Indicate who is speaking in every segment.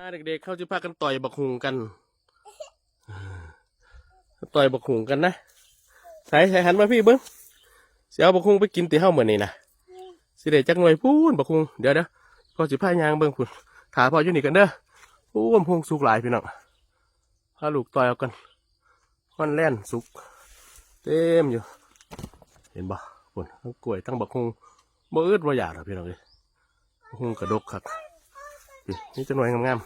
Speaker 1: อ่าเด็กๆ เข้าจะพากันต่อยบักหุงกัน ต่อยบักหุงกันนะใส่ใส่หันมาพี่เบิ้งเสียเอาบักหุงไปกินตีเฮ้าเหมือนนี่นะสิเดจักหน่วยพูนบักหุงเดี๋ยวเดี๋ยวพอสิพายางเบิ้งพูนขาพออยู่นี่กันเด้อพูนพงสุกหลายพี่น้องพาลูกต่อยเอากันมันแล่นสุก เต็มอยู่ เห็นบ่พูนทั้งกล้วยทั้งบักหุงบ่อึดบ่อยากหรอพี่น้องเลยบักหุงกระดกครับ นี่นี่จะหน่วยงาม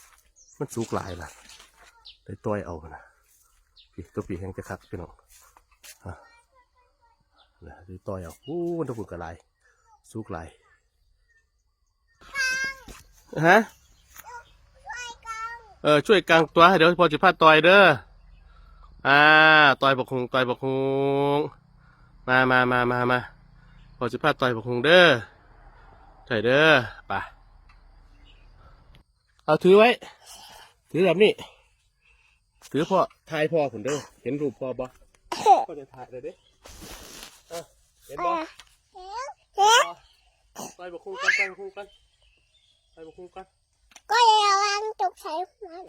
Speaker 1: ๆมันสุกหลายล่ะได้ต้อยเอานะพี่ตัวปีแห้งจะคักพี่น้องฮะนะได้ต้อยเอาอู้มันตะกุนกระไรสุกหลายฮะเออช่วยกลางตัวเดี๋ยวพอจะพาต่อยเด้ออ่าต่อยบกคงต่อยบกคงมามามามามาพอจะพาต่อยบกคงเด้อใช่เด้อไป เอาถือไว้ ถือแบบนี้ ถือพ่อถ่ายพ่อผมเด้อเห็นรูปพ่อบ่พ่อจะถ่ายเลยเด้อะเห็นบ่ไปบอกคู่กันไปบอกคู่กันไปบอกคู่กัน
Speaker 2: ก็ระวังตกใส่มัน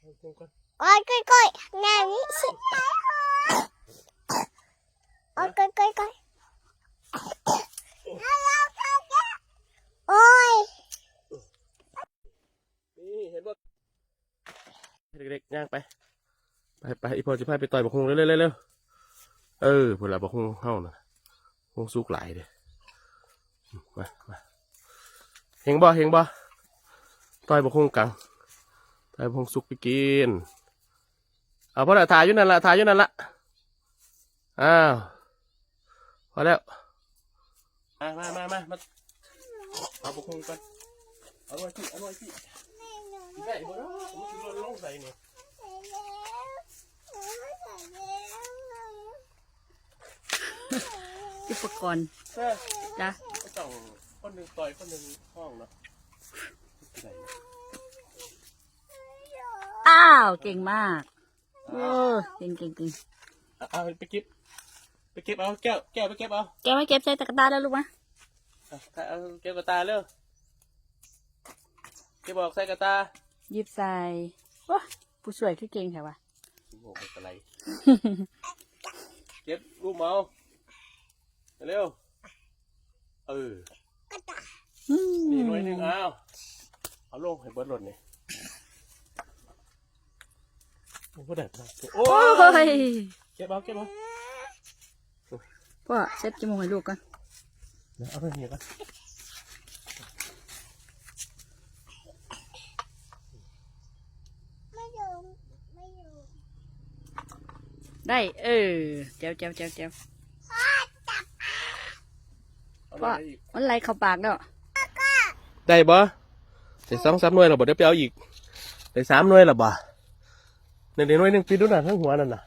Speaker 1: ไปบอกคู่กัน
Speaker 2: ก้อยก้อยก้อยหน้านี้สิโอ้ยก้อยก้อยก้อยโอ้ย
Speaker 1: นี่เห็นบ่เด็กๆย่างไป ไปไปอีพ่อจะพาไปต่อยบอกคู่เร็วๆเร็วๆเออพวกเราบอกคู่เฮาน่ะคงสุกหลายเด้มามาเฮงบ่เฮงบ่ต่อยบอกคู่กังต่อยบอกคู่สุกไปกินเอาพอละถ่ายอยู่นั่นละถ่ายอยู่นั่นละอ้าวพอแล้วมามามามามาเอาบุกคงกันเอาไว้ที่เอาไว้ที่ได้บ่เนาะมันสิลงใส่นี่
Speaker 3: อุปกรณ์
Speaker 1: เด้อ
Speaker 3: จ้ะ
Speaker 1: ก็ต้องคนหนึ่งต่อยคนหนึ่งห้องเนาะที่ไหนเนี่ย
Speaker 3: อ้าวเก่งมากโอ้เก่งเก่งเก่ง
Speaker 1: เอาเอาไปเก็บไปเก็บเอาแก้วแก้วไปเก็บเอา
Speaker 3: แกไม่เก็บใส่ตะกร้าแล้วลูกมะ
Speaker 1: เอาเอาเก็บกระตาเร็วเก็บออกใส่กระตา
Speaker 3: หยิบใส่โอ้ผู้ช่วยคือเก่งแถวะ
Speaker 1: โอ้โหเป็นอะไรเก็บรูปเมาเร็วเออ
Speaker 3: อืม
Speaker 1: นี่หน่วยหนึ่งเอาเอาลงให้เบิร์ดหล่นนี่โอ้โหแดดมากโอ้
Speaker 3: โอ้
Speaker 1: ย
Speaker 3: ย
Speaker 1: เก็บเอาเก็บเอา
Speaker 3: พ่อเซ็ตจมูกให้ลูกกัน
Speaker 1: เดี๋ยวเอาไปเนี่ยกัน
Speaker 2: ไม่อยู่ไม่อยู่
Speaker 3: ได้เออเจ้าเจ้าเจ้าเจ้า
Speaker 1: เอาไปอีก
Speaker 3: มันไหลเข้าปากแล้ว
Speaker 1: ได้บ่ได้สองสามหน่วยหรอบ่เดี๋ยวไปเอาอีกได้สามหน่วยหรอบ่หนึ่งหน่วยหนึ่งปีดูหน่ะทั้งหัวนั่นน่ะ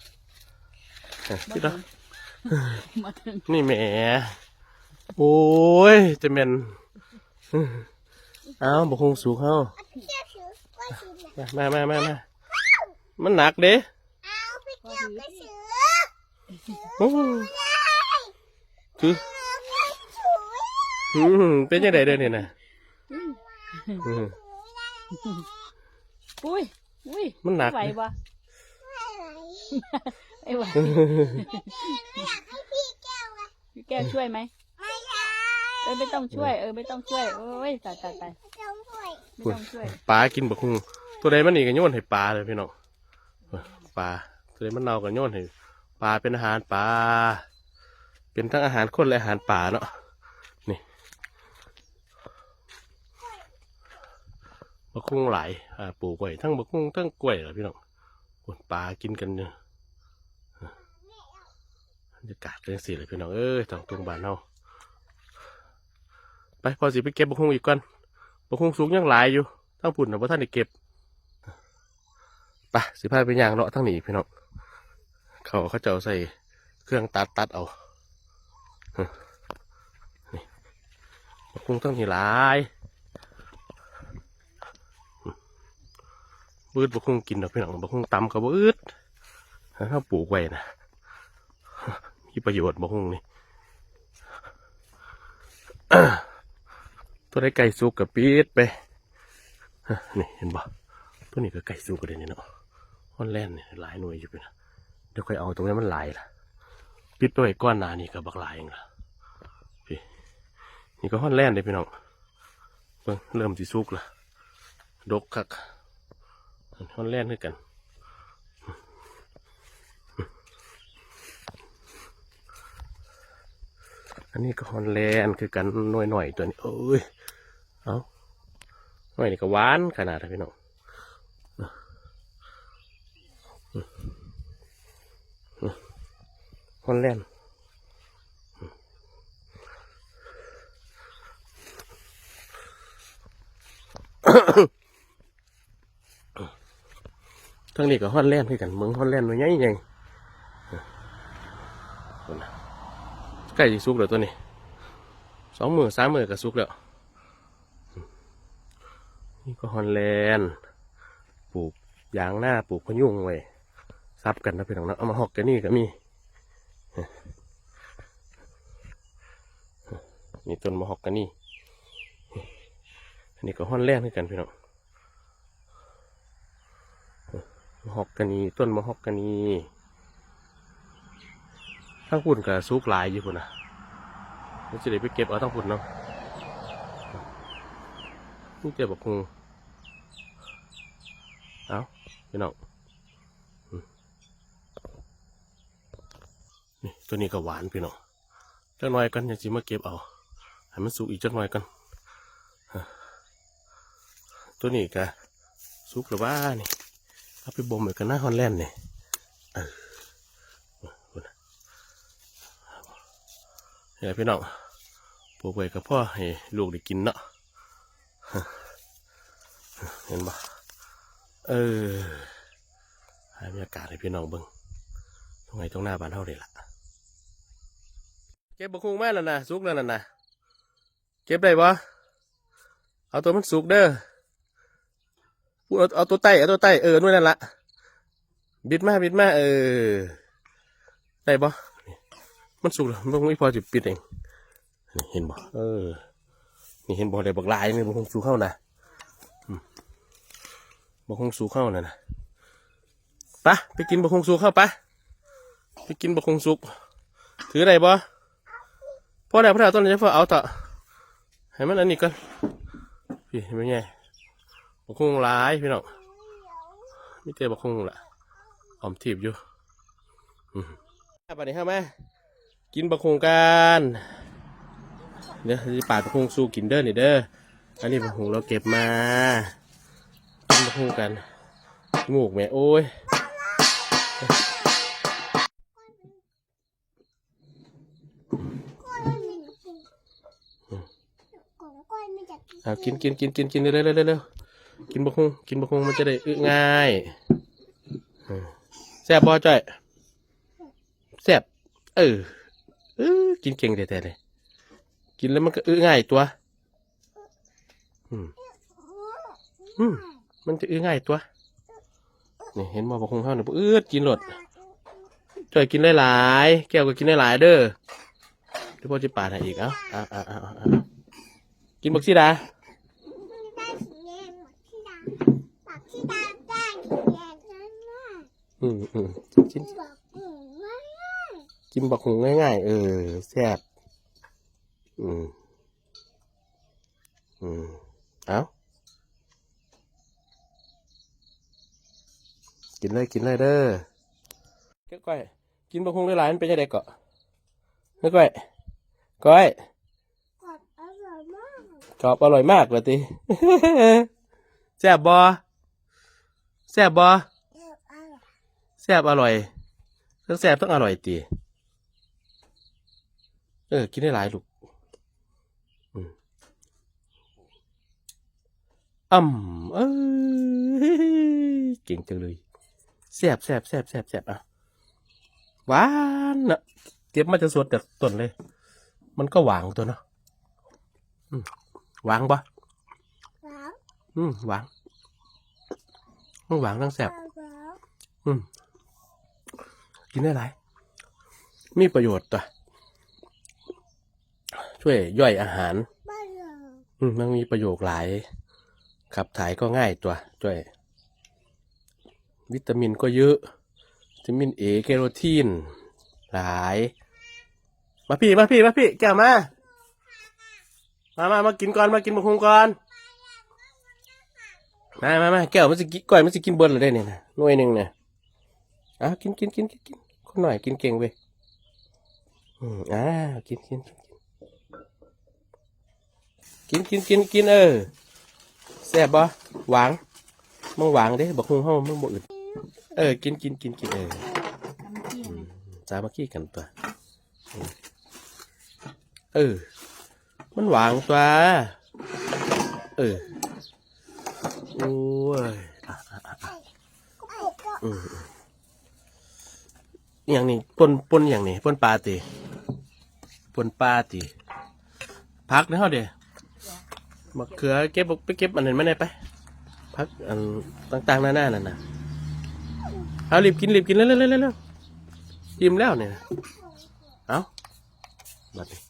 Speaker 1: อะคิดเอา
Speaker 3: มาถึง
Speaker 1: นี่แหมโอ้ยจะเป็นเอ้าวบกคงสูงเฮา
Speaker 2: เที่ยวถือก้อยถือนะ
Speaker 1: มามามามามันหนักเด้ โอ้คือ
Speaker 2: ถือ
Speaker 1: อืมเป็นยังไงเด้อเนี่ยนะอืม
Speaker 3: ปุ้ยอุ้ย
Speaker 1: มันหนัก
Speaker 3: ไหวปะ
Speaker 2: ไม่ไหว
Speaker 3: ไอ้ไหว
Speaker 2: อยากให้พี่แก้วอะ
Speaker 3: พี่แก้วช่วยไหม
Speaker 2: ไม่ได้
Speaker 3: เออไม่ต้องช่วยเออไม่ต้องช่วยโอ้ยตายตายตาย
Speaker 2: ไม่ต้องช่วย
Speaker 3: ไม่ต้องช่วย
Speaker 1: ปลากินบกคงตัวใดมันนี่ก็โยนให้ปลาเลยพี่น้องปลาตัวใดมันเน่าก็โยนให้ ปลาเป็นอาหารปลาเป็นทั้งอาหารคนและอาหารป่าเนาะนี่บกคงหลายอ่าปลูกไว้ทั้งบกคงทั้งกล้วยเหรอพี่น้องโอ้ยปลากินกันเนี่ยบรรยากาศเป็นสิเลยพี่น้องเอ้ยทางตรงบ้านเฮาไปพอสิไปเก็บบกคงอีกก่อนบกคงสูงยังหลายอยู่ทั้งปุ่นนะว่าท่านได้เก็บไปสิพาไปย่างเลาะทั้งนี้พี่น้อง เขาเขาจะเอาใส่เครื่องตัดตัดเอาฮะนี่บกคงทั้งนี้หลายบืดบกคงกินดอกพี่น้องบกคงตำกับบืดถ้าปลูกไว้นะมีประโยชน์บกคงนี่ตัวได้ไก่สุกกับปีดไปนี่เห็นบ่ตัวนี้ก็ไก่สู้กันเลยเนี่ยเนาะฮอนแลนด์เนี่ยหลายหน่วยอยู่เป็นนะ ดี๋ยวค่อยเอาตรงนี้มันหลายล่ะ ปิดตัวไอ้ก้อนหนานี่ก็บักหลายเองล่ะพี่นี่ก็ฮอนแลนด์เลยพี่น้องเบิ่งเริ่มสิสุกละดกคักฮอนแลนด์ด้วยกันอันนี้ก็ฮอนแลนด์คือกันหน่อยหน่อยตัวนี้เอ้ย เอาหน่อยนี่ก็หวานขนาดพี่น้อง ฮอนแลนด์ทั้งนี้ก็ฮอนแลนด์คือกันเมืองฮอนแลนด์มันใหญ่ใหญ่ใกล้จะสุกแล้วตัวนี้สองมือสามมือก็สุกแล้วนี่ก็ฮอนแลนด์ปลูกยางหน้าปลูกพยุงไว้ ซับกันนะพี่น้องเนาะเอามาหอกกันนี่ก็มีนี่ต้นมะฮอกกันนี่อันนี้ก็ฮอนแลนด้วยกันพี่น้องมะฮอกกันนี่ต้นมะฮอกกันนี่ทั้งพุ่นกับซุกลายอยู่พุ่นนะมันจะได้ไปเก็บเอาทั้งพุ่นเนาะนี่เจ็บบอกคงเอาพี่น้องอืม นี่ตัวนี้ก็หวานพี่น้องจักหน่อยกันยังสิมาเก็บเอาให้มันสุกอีกจักหน่อยกันตัวนี้ก็สุกหรือว่านี่เอาไปบ่มไว้กันหน้าฮอนแลนด์นี่เออพุ่นน่ะนี่แหละพี่น้องปลูกไว้กับพ่อให้ลูกได้กินเนาะเห็นปะเออให้บรรยากาศให้พี่น้องเบิ่งตรงไหนตรงหน้าบ้านเท่าเลยล่ะ เก็บบักคุงแม่แล้วนะสุกแล้วนะนะเก็บได้ปะเอาตัวมันสุกเด้อเอาเอาตัวไตเอาตัวไตเออนู่นนั่นละบิดมาบิดมาเออได้ปะมันสุกแล้วมันไม่พอจะปิดเองเห็นปะเออ นี่เห็นบ่ได้บักลายนี่บักคงสูเข้านะบักคงสูเข้านะนะปะไปกินบักคงสูเข้าปะไปกินบักคงสุกถืออะไรบ่ พ่อได้พ่อได้ต้นนี้พ่อเอาต่อให้มันอันนี้ก่อนพี่เห็นไหมไงบักคงหลายพี่น้องม่เจอบักคงละออมทีบอยู่อืมไปไหนเข้ามากินบักคงกันเดี๋ยวจะปาดมะฮุงสู้กินเด้อนี่เด้ออันนี้มะฮุงเราเก็บมากินมะฮุงกันงูกแม่โอ้ย เอากินกินกินกินกินเร็วเร็วเร็วกินมะฮุงกินมะฮุงมันจะได้อึง่ายแซ่บบ่จ้อยแซ่บเออเออกินเก่งแต่แต่เลยกินแล้วมันก็อึง่ายตัว อืมอืมมันจะอึง่ายตัวนี่เห็นบ่มะฮุงเท่านี่บ่อืดกินหลดจ่อยกินหลาย แก้วก็กินหลายเด้อเดี๋ยวพ่อจะปาดให้อีกเอ้าอ้าอ้าอ้า กินบักซีดา
Speaker 2: ได้สีแดงหมดที่ดำปากที่ดำได้สีแดงนั่นน่ะ
Speaker 1: อืมอืมกิน
Speaker 2: บอกอืมว่า
Speaker 1: กินบักหงง่ายๆเออแซ่บอืมอืมเอ้ากินเลยกินเลยเด้อเก้ก้อย กินบักหงหลายๆมันเป็นยังไงเกาะเก้ก้อยก้อย
Speaker 2: กรอบอร่อยมา ก
Speaker 1: รอบอร่อยมากเลยติแซ่บบอแซ่บบอ
Speaker 2: เอออร่อย
Speaker 1: แซ่บอร่อยทั้งแซ่บทั้งอร่อยตีเออ กินได้หลายลูกอืมอ่ำเอ้ยเก่งจังเลยแซ่บแซ่บแซ่บแซ่บแซ่บอะหวานนะเก็บมาจะสดจากต้นเลย มันก็หวางตัวเนาะอืม หวางปะ
Speaker 2: แล้ว
Speaker 1: อืมหวานทั้งหวานทั้งแซ่บ
Speaker 2: แล้ว
Speaker 1: อืมกินได้หลายมีประโยชน์ต่ะช่วยย่อยอาหาร
Speaker 2: บ้านเรา
Speaker 1: อืมมันมีประโยชน์หลาย ขับถ่ายก็ง่ายตัวจ้อยวิตามินก็เยอะ วิตามินเอแคโรทีน หลาย มาพี่ มาพี่ มาพี่ แก้วมา มามามากินก่อนมากินมะฮุงก่อนมามามาแก้วมันจะกินก่อยมันจะกินเบิร์เลยเนี่ยนะหน่วยหนึ่งเนี่ยอะกินกินกินกินกินคนหน่อยกินเก่งเว้ยอืมอ่ากินกินกินกินกินกินกินเออแซ่บบ่หวางมึงหวางเด้บอกฮุงเฮามึงบ่อึดเออกินกินกินกินเออสามัคคีกันตัวเออ มันหวางตัว เออ โอ้ยอย่างนี้ปนปนอย่างนี้ปนปลาตีปนปลาตีพักนะเฮาเด้มะเขือเก็บไปเก็บอันนั้นไม่ได้ไป พักอันต่างๆหน้าๆนั่นนะเอารีบกินรีบกินเร็วๆๆๆๆยิ้มแล้วเนี่ย เอาบัดนี้